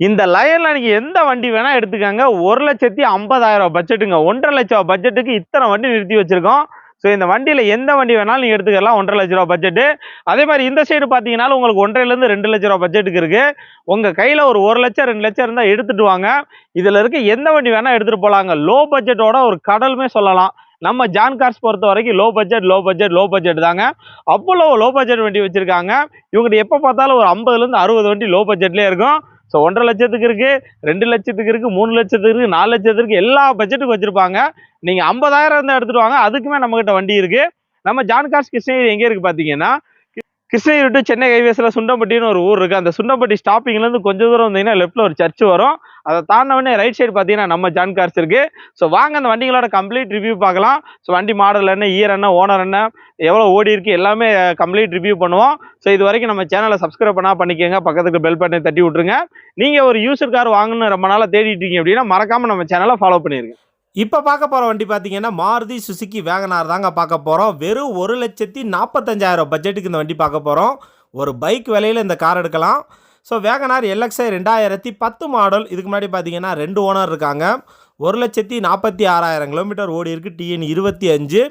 இந்த லயனில் நீங்கள் எந்த வண்டி வேணால் எடுத்துக்கோங்க. ஒரு லட்சத்தி ஐம்பதாயிரம் பட்ஜெட்டுங்க ஒன்றரை லட்சம் பட்ஜெட்டுக்கு இத்தனை வண்டி நிறுத்தி வச்சுருக்கோம். ஸோ இந்த வண்டியில் எந்த வண்டி வேணாலும் நீங்கள் எடுத்துக்கலாம். ஒன்றரை லட்ச ரூபா பட்ஜெட்டு அதே மாதிரி இந்த சைடு பார்த்தீங்கனாலும் உங்களுக்கு ஒன்றரைலேருந்து ரெண்டு லட்ச ரூபா பட்ஜெட்டுக்கு இருக்குது உங்கள் கையில் ஒரு ஒரு லட்சம் ரெண்டு லட்சம் இருந்தால் எடுத்துகிட்டு வாங்க. இதில் இருக்க எந்த வண்டி வேணால் எடுத்துகிட்டு போகலாங்க லோ பட்ஜெட்டோட ஒரு கடலுமே சொல்லலாம். நம்ம ஜான் கார்ஸ் பொறுத்த வரைக்கும் low budget low budget low budget தாங்க. அவ்வளோ லோ பட்ஜெட் வண்டி வச்சுருக்காங்க. இவங்ககிட்ட எப்போ பார்த்தாலும் ஒரு ஐம்பதுலேருந்து அறுபது வண்டி லோ பட்ஜெட்லேயே இருக்கும். ஸோ ஒன்றரை லட்சத்துக்கு இருக்குது ரெண்டு லட்சத்துக்கு இருக்குது மூணு லட்சத்துக்கு இருக்குது நாலு லட்சத்துக்கு எல்லா பட்ஜெட்டுக்கும் வச்சுருப்பாங்க. நீங்கள் ஐம்பதாயிரம் இருந்தால் எடுத்துகிட்டு வாங்க அதுக்குமே நம்மக்கிட்ட வண்டி இருக்குது நம்ம ஜான்காஸ் கிருஷ்ணகிரி எங்கே இருக்குது பார்த்தீங்கன்னா கிருஷ்ணகிரி டு சென்னை ஹைவேஸில் சுண்டம்பட்டின்னு ஒரு ஊர் இருக்குது அந்த சுண்டம்பட்டி ஸ்டாப்பிங்லேருந்து கொஞ்சம் தூரம் வந்தீங்கன்னா லெஃப்ட்டில் ஒரு சர்ச் வரும். அதை தாண்டவனே ரைட் சைடு பார்த்தீங்கன்னா நம்ம ஜான் கார்ஸ் இருக்குது ஸோ வாங்க அந்த வண்டிகளோட கம்ப்ளீட் ரிவ்யூ பார்க்கலாம். ஸோ வண்டி மாடல் என்ன இயர் என்ன ஓனர் என்ன எவ்வளோ ஓடி இருக்கு எல்லாமே கம்ப்ளீட் ரிவ்யூ பண்ணுவோம். ஸோ இது வரைக்கும் நம்ம சேனலை சப்ஸ்கிரைப் பண்ணால் பண்ணிக்கோங்க. பக்கத்துக்கு பெல் பட்டனை தட்டி விட்ருங்க நீங்கள் ஒரு யூசர் கார் வாங்கணும்னு ரொம்ப நாளாக தேடிட்டு இருக்கீங்க அப்படின்னா மறக்காமல் நம்ம சேனலை ஃபாலோ பண்ணியிருக்கேன் இப்போ பார்க்க போகிற வண்டி பார்த்தீங்கன்னா மாருதி சுசுகி வேகனார் தாங்க பார்க்க போகிறோம் வெறும் ஒரு லட்சத்தி நாற்பத்தஞ்சாயிரம் பட்ஜெட்டுக்கு இந்த வண்டி பார்க்க போகிறோம் ஒரு பைக் விலையில் இந்த கார் எடுக்கலாம். ஸோ வேகனார் எல்எக்ஸ்ஐ ரெண்டாயிரத்தி பத்து மாடல் இதுக்கு முன்னாடி பார்த்தீங்கன்னா ரெண்டு ஓனர் இருக்காங்க. ஒரு லட்சத்தி நாற்பத்தி ஆறாயிரம் கிலோமீட்டர் ஓடி இருக்குது டிஎன் இருபத்தி அஞ்சு.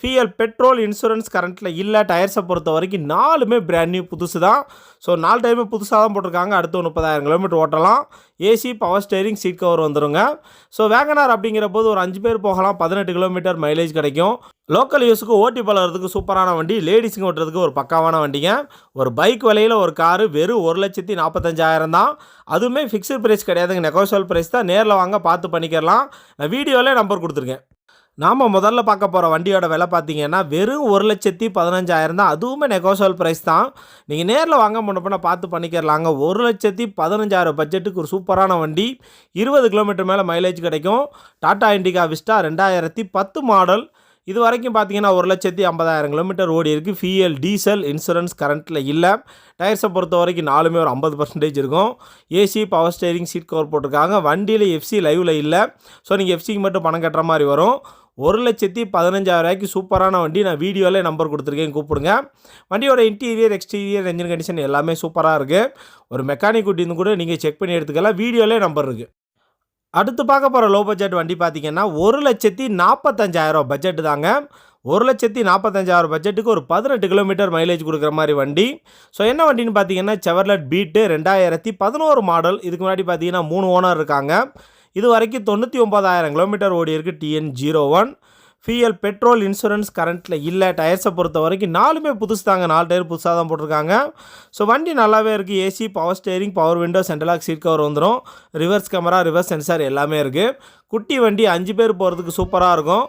ஃபியல் பெட்ரோல் இன்சூரன்ஸ் கரண்ட்டில் இல்லை டயர்ஸை பொறுத்த வரைக்கும் நாலுமே பிராண்ட் நியூ புதுசு தான். ஸோ நாலு டைமே புதுசாக தான் போட்டிருக்காங்க. அடுத்து முப்பதாயிரம் கிலோமீட்டர் ஓட்டலாம். AC power steering seat cover வந்துருங்க. ஸோ வேகனார் அப்படிங்கிற போது ஒரு அஞ்சு பேர் போகலாம். பதினெட்டு கிலோமீட்டர் மைலேஜ் கிடைக்கும். லோக்கல் யூஸுக்கு ஓட்டி பழகிறதுக்கு சூப்பரான வண்டி. லேடிஸுங்க ஓட்டுறதுக்கு ஒரு பக்காவான வண்டிங்க. ஒரு பைக் விலையில் ஒரு காரு வெறும் ஒரு லட்சத்தி நாற்பத்தஞ்சாயிரம் தான். அதுவுமே ஃபிக்ஸ்டு ப்ரைஸ் கிடையாதுங்க. நெகோஷியல் ப்ரைஸ் தான். நேரில் வாங்க பார்த்து பண்ணிக்கிறலாம். நான் வீடியோவிலே நம்பர் கொடுத்துருக்கேன். நாம் முதல்ல பார்க்க போகிற வண்டியோட விலை பார்த்தீங்கன்னா வெறும் ஒரு லட்சத்தி பதினஞ்சாயிரம் தான். அதுவுமே நெகோசியல் ப்ரைஸ் தான். நீங்கள் நேரில் வாங்க முன்னப்பண்ண பார்த்து பண்ணிக்கிறலாங்க ஒரு லட்சத்தி பதினஞ்சாயிரம் பட்ஜெட்டுக்கு ஒரு சூப்பரான வண்டி. இருபது கிலோமீட்டர் மேலே மைலேஜ் கிடைக்கும். டாட்டா இண்டிகா விஸ்டா ரெண்டாயிரத்தி பத்து மாடல் இது வரைக்கும் பார்த்தீங்கன்னா ஒரு லட்சத்தி ஐம்பதாயிரம் கிலோமீட்டர் ஓடி இருக்குது ஃபிஎல் டீசல் இன்சூரன்ஸ் கரண்ட்டில் இல்லை. டயர்ஸை பொறுத்த வரைக்கும் நாலுமே ஒரு ஐம்பது பர்சன்டேஜ் இருக்கும். AC power steering seat cover போட்டிருக்காங்க. வண்டியில் எஃப்சி லைவில் இல்லை. ஸோ நீங்கள் எஃப்சிக்கு மட்டும் பணம் கட்டுற மாதிரி வரும். ஒரு லட்சத்தி பதினஞ்சாயிரம் ரூபாய்க்கு சூப்பரான வண்டி. நான் வீடியோவிலே நம்பர் கொடுத்துருக்கேன். கூப்பிடுங்க. வண்டியோட இன்டீரியர் எக்ஸ்டீரியர் என்ஜின் கண்டிஷன் எல்லாமே சூப்பராக இருக்குது ஒரு மெக்கானிக் கூட்டின்னு கூட நீங்கள் செக் பண்ணி எடுத்துக்கலாம். வீடியோவிலே நம்பர் இருக்குது அடுத்து பார்க்க போகிற லோ பட்ஜெட் வண்டி பார்த்தீங்கன்னா ஒரு லட்சத்தி நாற்பத்தஞ்சாயிரம் பட்ஜெட்டு தாங்க. ஒரு லட்சத்தி நாற்பத்தஞ்சாயிரம் பட்ஜெட்டுக்கு ஒரு பதினெட்டு கிலோமீட்டர் மைலேஜ் கொடுக்குற மாதிரி வண்டி. ஸோ என்ன வண்டின்னு பார்த்தீங்கன்னா செவர்லட் பீட்டு ரெண்டாயிரத்தி பதினோரு மாடல் இதுக்கு முன்னாடி பார்த்தீங்கன்னா மூணு ஓனர் இருக்காங்க. இது வரைக்கும் தொண்ணூற்றி ஒம்பதாயிரம் கிலோமீட்டர் ஓடி இருக்குது TN zero one fuel petrol insurance கரண்ட்டில் இல்லை. டயர்ஸை பொறுத்த வரைக்கும் நாலுமே புதுசு தாங்க. நாலு டயர் புதுசாக தான் போட்டிருக்காங்க. ஸோ வண்டி நல்லாவே இருக்குது AC power steering power window central lock seat cover வந்துடும் ரிவர்ஸ் கேமரா ரிவர்ஸ் சென்சார் எல்லாமே இருக்குது குட்டி வண்டி அஞ்சு பேர் போகிறதுக்கு சூப்பராக இருக்கும்.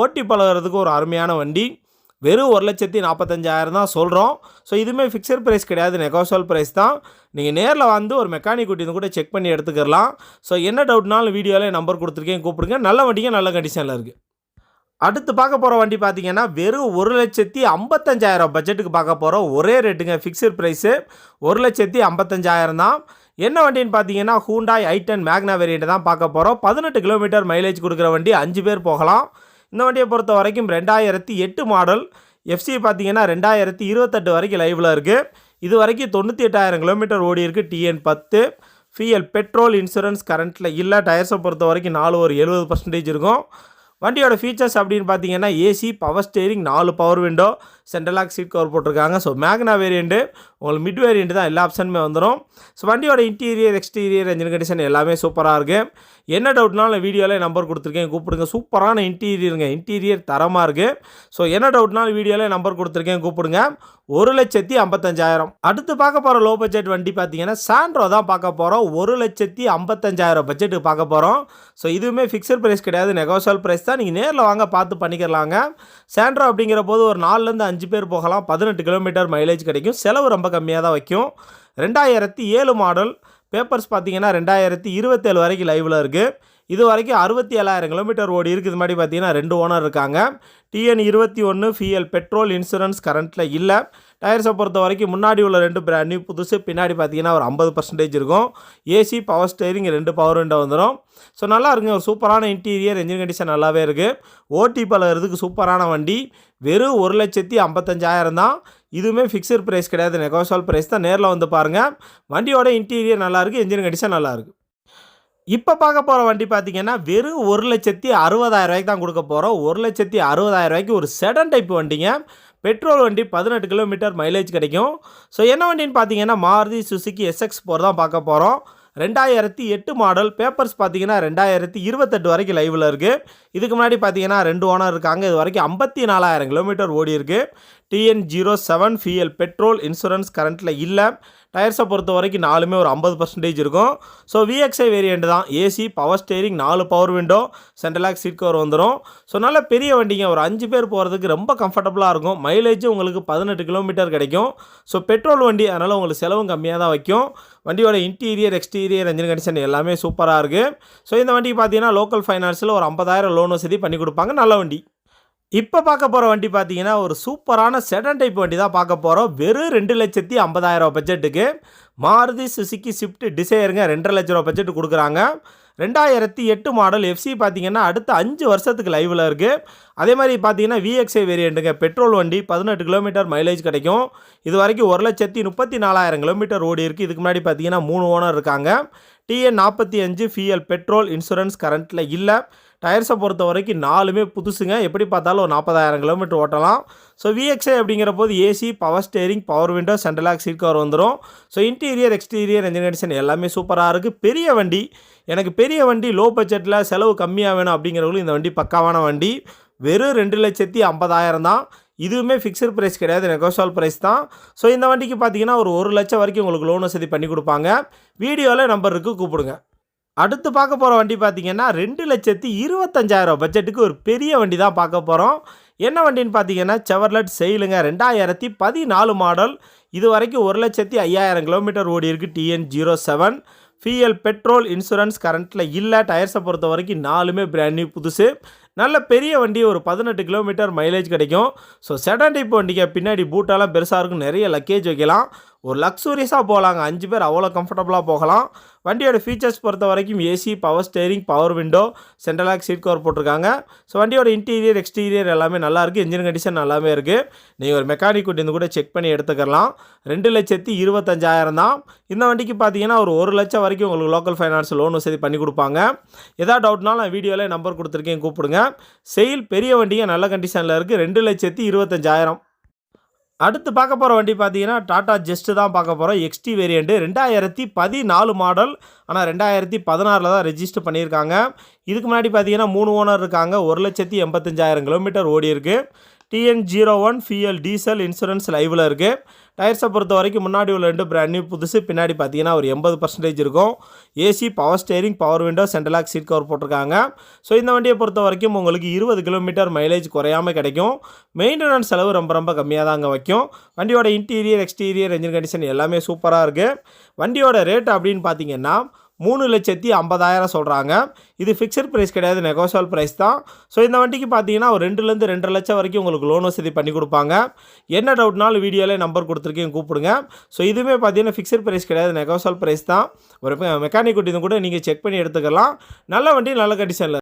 ஓட்டி பழகுறதுக்கு ஒரு அருமையான வண்டி. வெறும் ஒரு லட்சத்தி நாற்பத்தஞ்சாயிரம் தான் சொல்கிறோம் ஸோ இதுவுமே ஃபிக்ஸட் ப்ரைஸ் கிடையாது. நெகோஷியல் ப்ரைஸ் தான். நீங்கள் நேரில் வந்து ஒரு மெக்கானிக் குட்டின்னு கூட செக் பண்ணி எடுத்துக்கலாம். ஸோ என்ன டவுட்னாலும் வீடியோவில் நம்பர் கொடுத்துருக்கேன் கூப்பிடுங்க. நல்ல வண்டிங்க நல்ல கண்டிஷனில் இருக்குது அடுத்து பார்க்க போகிற வண்டி பார்த்தீங்கன்னா வெறும் ஒரு லட்சத்தி ஐம்பத்தஞ்சாயிரம் பட்ஜெட்டுக்கு பார்க்க போகிறோம் ஒரே ரேட்டுங்க ஃபிக்ஸட் ப்ரைஸு ஒரு லட்சத்தி ஐம்பத்தஞ்சாயிரம் தான். என்ன வண்டின்னு பார்த்தீங்கன்னா Hyundai i ten Magna variant தான் பார்க்க போகிறோம் பதினெட்டு கிலோமீட்டர் மைலேஜ் கொடுக்குற வண்டி அஞ்சு பேர் போகலாம். இந்த வண்டியை பொறுத்த வரைக்கும் ரெண்டாயிரத்தி எட்டு மாடல் எஃப்சி பார்த்தீங்கன்னா ரெண்டாயிரத்தி இருபத்தெட்டு வரைக்கும் லைவில் இருக்குது இது வரைக்கும் தொண்ணூற்றி எட்டாயிரம் கிலோமீட்டர் ஓடி இருக்குது டிஎன் பத்து. ஃபிஎல் பெட்ரோல் இன்சூரன்ஸ் கரண்ட்டில் இல்லை. டயர்ஸை பொறுத்த வரைக்கும் நாலு ஒரு எழுபது பர்சன்டேஜ் இருக்கும். வண்டியோட ஃபீச்சர்ஸ் அப்படின்னு பார்த்தீங்கன்னா ஏசி பவர் ஸ்டேரிங் நாலு power window central lock seat cover போட்டிருக்காங்க. ஸோ மேக்னா வேரியண்ட்டு உங்களுக்கு மிட் வேரியண்ட்டு தான் எல்லா ஆப்ஷனுமே வந்துடும் ஸோ வண்டியோட இன்டீரியர் எக்ஸ்டீரியர் இன்ஜின் கண்டிஷன் எல்லாமே சூப்பராக இருக்குது என்ன டவுட்னாலும் வீடியோவில் நம்பர் கொடுத்துருக்கேன். கூப்பிடுங்க. சூப்பரான இன்டீரியருங்க இன்டீரியர் தரமாக இருக்குது ஸோ என்ன டவுட்னாலும் வீடியோவில் நம்பர் கொடுத்துருக்கேன். கூப்பிடுங்க. ஒரு லட்சத்தி ஐம்பத்தஞ்சாயிரம். அடுத்து பார்க்க போகிற லோ பட்ஜெட் வண்டி பார்த்தீங்கன்னா சாண்ட்ரோ தான் பார்க்க போகிறோம் ஒரு லட்சத்தி ஐம்பத்தஞ்சாயிரம் பட்ஜெட்டுக்கு பார்க்க போகிறோம் ஸோ இதுவுமே ஃபிக்ஸட் ப்ரைஸ் கிடையாது. நெகோசியல் ப்ரைஸ் தான். நீங்கள் நேரில் வாங்க பார்த்து பண்ணிக்கலாங்க. சாண்ட்ரோ அப்படிங்கிற போது ஒரு நாலுலேருந்து அஞ்சு அஞ்சு பேர் போகலாம் பதினெட்டு கிலோமீட்டர் மைலேஜ் கிடைக்கும். செலவு ரொம்ப கம்மியாக தான் வைக்கும். ரெண்டாயிரத்தி ஏழு மாடல் பேப்பர்ஸ் பார்த்தீங்கன்னா ரெண்டாயிரத்தி இருபத்தேழு வரைக்கும் லைவில் இருக்குது இது வரைக்கும் அறுபத்தி ஏழாயிரம் கிலோமீட்டர் ஓடி இருக்குது இது மாதிரி பார்த்தீங்கன்னா ரெண்டு ஓனர் இருக்காங்க. டிஎன் இருபத்தி ஒன்று ஃபிஎல் பெட்ரோல் இன்சூரன்ஸ் கரண்ட்டில் இல்லை. டயர்ஸை பொறுத்த வரைக்கும் முன்னாடி உள்ள ரெண்டு பிராண்ட் நியூ புதுசு. பின்னாடி பார்த்தீங்கன்னா ஒரு ஐம்பது பர்சன்டேஜ் இருக்கும். ஏசி பவர் ஸ்டேரிங் ரெண்டு பவர் விண்டோ வந்துடும் ஸோ நல்லா இருக்குங்க. ஒரு சூப்பரான இன்டீரியர் என்ஜின் கண்டிஷன் நல்லாவே இருக்குது ஓட்டி பழகிறதுக்கு சூப்பரான வண்டி. வெறும் ஒரு லட்சத்தி ஐம்பத்தஞ்சாயிரம் தான். இதுவுமே ஃபிக்ஸட் ப்ரைஸ் கிடையாது. நெகோஷியல் ப்ரைஸ் தான். நேரில் வந்து பாருங்கள் வண்டியோட இன்டீரியர் நல்லாயிருக்கு இன்ஜின் கண்டிஷன் நல்லாயிருக்கு இப்போ பார்க்க போகிற வண்டி பார்த்தீங்கன்னா வெறும் ஒரு லட்சத்தி அறுபதாயிரம் ரூபாய்க்கு தான் கொடுக்க போகிறோம் ஒரு லட்சத்தி அறுபதாயிரம் ரூபாய்க்கு ஒரு செடன் டைப் வண்டிங்க. பெட்ரோல் வண்டி பதினெட்டு கிலோமீட்டர் மைலேஜ் கிடைக்கும். ஸோ என்ன வண்டின்னு பார்த்தீங்கன்னா மாருதி சுசுக்கி எஸ்எக்ஸ் போர் தான் பார்க்க போகிறோம் ரெண்டாயிரத்தி எட்டு மாடல் பேப்பர்ஸ் பார்த்தீங்கன்னா ரெண்டாயிரத்தி இருபத்தெட்டு வரைக்கும் லைவில் இருக்குது இதுக்கு முன்னாடி பார்த்தீங்கன்னா ரெண்டு ஓனர் இருக்காங்க. இது வரைக்கும் ஐம்பத்தி நாலாயிரம் கிலோமீட்டர் ஓடி இருக்குது TN zero seven fuel petrol insurance கரண்ட்டில் இல்லை. டயர்ஸை பொறுத்த வரைக்கும் நாலுமே ஒரு ஐம்பது பர்சன்டேஜ் இருக்கும். ஸோ விஎக்ஸ்ஐ வேரியண்ட் தான். ஏசி பவர் ஸ்டேரிங் நாலு power window central lock seat cover வந்துடும் ஸோ நல்ல பெரிய வண்டிங்க. ஒரு அஞ்சு பேர் போகிறதுக்கு ரொம்ப கம்ஃபர்டபுளாக இருக்கும். மைலேஜும் உங்களுக்கு பதினெட்டு கிலோமீட்டர் கிடைக்கும். ஸோ பெட்ரோல் வண்டி அதனால் உங்களுக்கு செலவும் கம்மியாக தான் வைக்கும். வண்டியோட இன்டீரியர் எக்ஸ்டீரியர் என்ஜின் கண்டிஷன் எல்லாமே சூப்பராக இருக்குது ஸோ இந்த வண்டி பார்த்தீங்கன்னா லோக்கல் ஃபைனான்ஸில் ஒரு ஐம்பதாயிரம் லோன் வசதி பண்ணி கொடுப்பாங்க. நல்ல வண்டி. இப்போ பார்க்க போகிற வண்டி பார்த்தீங்கன்னா ஒரு சூப்பரான செடன் டைப் வண்டி தான் பார்க்க போகிறோம் வெறும் ரெண்டு லட்சத்தி ஐம்பதாயிரம் பட்ஜெட்டுக்கு மாருதி சுசுக்கி ஸ்விஃப்ட் டிசைருங்க ரெண்டரை லட்ச ரூபா பட்ஜெட் கொடுக்குறாங்க. ரெண்டாயிரத்தி எட்டு மாடல் எஃப்சி பார்த்தீங்கன்னா அடுத்த அஞ்சு வருஷத்துக்கு லைவில் இருக்குது அதே மாதிரி பார்த்தீங்கன்னா விஎக்ஸ்ஐ வேரியண்ட்டுங்க பெட்ரோல் வண்டி பதினெட்டு கிலோமீட்டர் மைலேஜ் கிடைக்கும். இது வரைக்கும் ஒரு லட்சத்தி முப்பத்தி நாலாயிரம் கிலோமீட்டர் ஓடி இருக்குது இதுக்கு முன்னாடி பார்த்தீங்கன்னா மூணு ஓனர் இருக்காங்க. டிஎன் நாற்பத்தி அஞ்சு ஃபிஎல் பெட்ரோல் இன்சூரன்ஸ் கரண்ட்டில் இல்லை. டயர்ஸை பொறுத்த வரைக்கும் நாலுமே புதுசுங்க. எப்படி பார்த்தாலும் ஒரு நாற்பதாயிரம் கிலோமீட்டர் ஓட்டலாம். ஸோ விஎக்ஸ்ஐ அப்படிங்கிற போது AC power steering power window central lock seat cover வந்துடும் ஸோ இன்டீரியர் எக்ஸ்டீரியர் என்ஜின் எல்லாமே சூப்பராக இருக்குது பெரிய வண்டி எனக்கு பெரிய வண்டி லோ பட்ஜெட்டில் செலவு கம்மியாக வேணும் அப்படிங்கிறவங்களும் இந்த வண்டி பக்காவான வண்டி. வெறும் ரெண்டு லட்சத்தி ஐம்பதாயிரம் தான். இதுவுமே ஃபிக்ஸட் ப்ரைஸ் கிடையாது நெகோஷியல் ப்ரைஸ் தான். ஸோ இந்த வண்டிக்கு பார்த்தீங்கன்னா ஒரு ஒரு லட்சம் வரைக்கும் உங்களுக்கு லோன் வசதி பண்ணி கொடுப்பாங்க. வீடியோவில் நம்பருக்கு கூப்பிடுங்க. அடுத்து பார்க்க போகிற வண்டி பார்த்தீங்கன்னா ரெண்டு லட்சத்தி இருபத்தஞ்சாயிரம் பட்ஜெட்டுக்கு ஒரு பெரிய வண்டி தான் பார்க்க போகிறோம் என்ன வண்டின்னு பார்த்தீங்கன்னா செவர்லெட் செயலுங்க. ரெண்டாயிரத்தி பதினாலு மாடல். இது வரைக்கும் ஒரு லட்சத்தி ஐயாயிரம் கிலோமீட்டர் ஓடி இருக்குது TN zero seven fuel petrol insurance கரண்ட்டில் இல்லை. டயர்ஸை பொறுத்த வரைக்கும் நாலுமே பிராண்ட் நியூ புதுசு. நல்ல பெரிய வண்டி ஒரு பதினெட்டு கிலோமீட்டர் மைலேஜ் கிடைக்கும். ஸோ செடன் டைப் வண்டிக்கு பின்னாடி பூட்டெல்லாம் பெருசாக இருக்கும். நிறைய லக்கேஜ் வைக்கலாம். ஒரு லக்ஸூரியஸாக போகலாங்க. அஞ்சு பேர் அவ்வளோ கம்ஃபர்டபுளாக போகலாம். வண்டியோட ஃபீச்சர்ஸ் பொறுத்த வரைக்கும் AC power steering power window central lock seat cover போட்டிருக்காங்க. ஸோ வண்டியோட இன்டீரியர் எக்ஸ்டீரியர் எல்லாமே நல்லாயிருக்கு இன்ஜின் கண்டிஷன் நல்லாவே இருக்குது நீங்கள் ஒரு மெக்கானிக் கூட்டி கூட செக் பண்ணி எடுத்துக்கலாம். ரெண்டு லட்சத்தி இருபத்தஞ்சாயிரம் தான். இந்த வண்டிக்கு பார்த்தீங்கன்னா ஒரு ஒரு லட்சம் வரைக்கும் உங்களுக்கு லோக்கல் ஃபைனான்ஸ் லோன் வசதி பண்ணி கொடுப்பாங்க. எதாவது டவுட்னாலும் நான் வீடியோவில் நம்பர் கொடுத்துருக்கேன். கூப்பிடுங்க. செயில் பெரிய வண்டிங்க நல்ல கண்டிஷனில் இருக்குது ரெண்டு லட்சத்தி இருபத்தஞ்சாயிரம். அடுத்து பார்க்க போகிற வண்டி பார்த்தீங்கன்னா டாடா ஜெஸ்ட்டு தான் பார்க்க போகிறோம் எக்ஸ்டி வேரியண்ட்டு ரெண்டாயிரத்தி பதினாலு மாடல் ஆனால் ரெண்டாயிரத்தி பதினாறில் தான் ரெஜிஸ்டர் பண்ணியிருக்காங்க. இதுக்கு முன்னாடி பார்த்தீங்கன்னா மூணு ஓனர் இருக்காங்க. ஒரு லட்சத்தி எண்பத்தஞ்சாயிரம் கிலோமீட்டர் ஓடி இருக்குது TN zero one fuel diesel insurance லைவில் இருக்குது டயர்ஸை பொறுத்த வரைக்கும் முன்னாடி உள்ள ரெண்டு பிராண்ட் நியூ புதுசு பின்னாடி பார்த்தீங்கன்னா ஒரு எண்பது பர்சன்டேஜ் இருக்கும். AC power steering power window central lock seat cover போட்டிருக்காங்க. ஸோ இந்த வண்டியை பொறுத்த வரைக்கும் உங்களுக்கு இருபது கிலோமீட்டர் மைலேஜ் குறையாமல் கிடைக்கும். மெயின்டெனன்ஸ் செலவு ரொம்ப ரொம்ப கம்மியாக தான் அங்கே வைக்கும். வண்டியோட இன்டீரியர் எக்ஸ்டீரியர் என்ஜின் கண்டிஷன் எல்லாமே சூப்பராக இருக்குது வண்டியோட ரேட் அப்படின்னு பார்த்தீங்கன்னா மூணு லட்சத்தி ஐம்பதாயிரம் சொல்கிறாங்க இது ஃபிக்ஸட் ப்ரைஸ் கிடையாது நெகோசியல் ப்ரைஸ் தான். ஸோ இந்த வண்டிக்கு பார்த்தீங்கன்னா ஒரு ரெண்டுலேருந்து ரெண்டரை லட்சம் வரைக்கும் உங்களுக்கு லோன் வசதி பண்ணி கொடுப்பாங்க. என்ன டவுட்னாலும் வீடியோவில் நம்பர் கொடுத்துருக்கேன் கூப்பிடுங்க. ஸோ இதுவுமே பார்த்தீங்கன்னா ஃபிக்ஸட் ப்ரைஸ் கிடையாது நெகோசியல் ப்ரைஸ் தான். ஒரு மெக்கானிக் கூட்டி கூட நீங்கள் செக் பண்ணி எடுத்துக்கலாம். நல்ல வண்டி நல்ல கண்டிஷனில்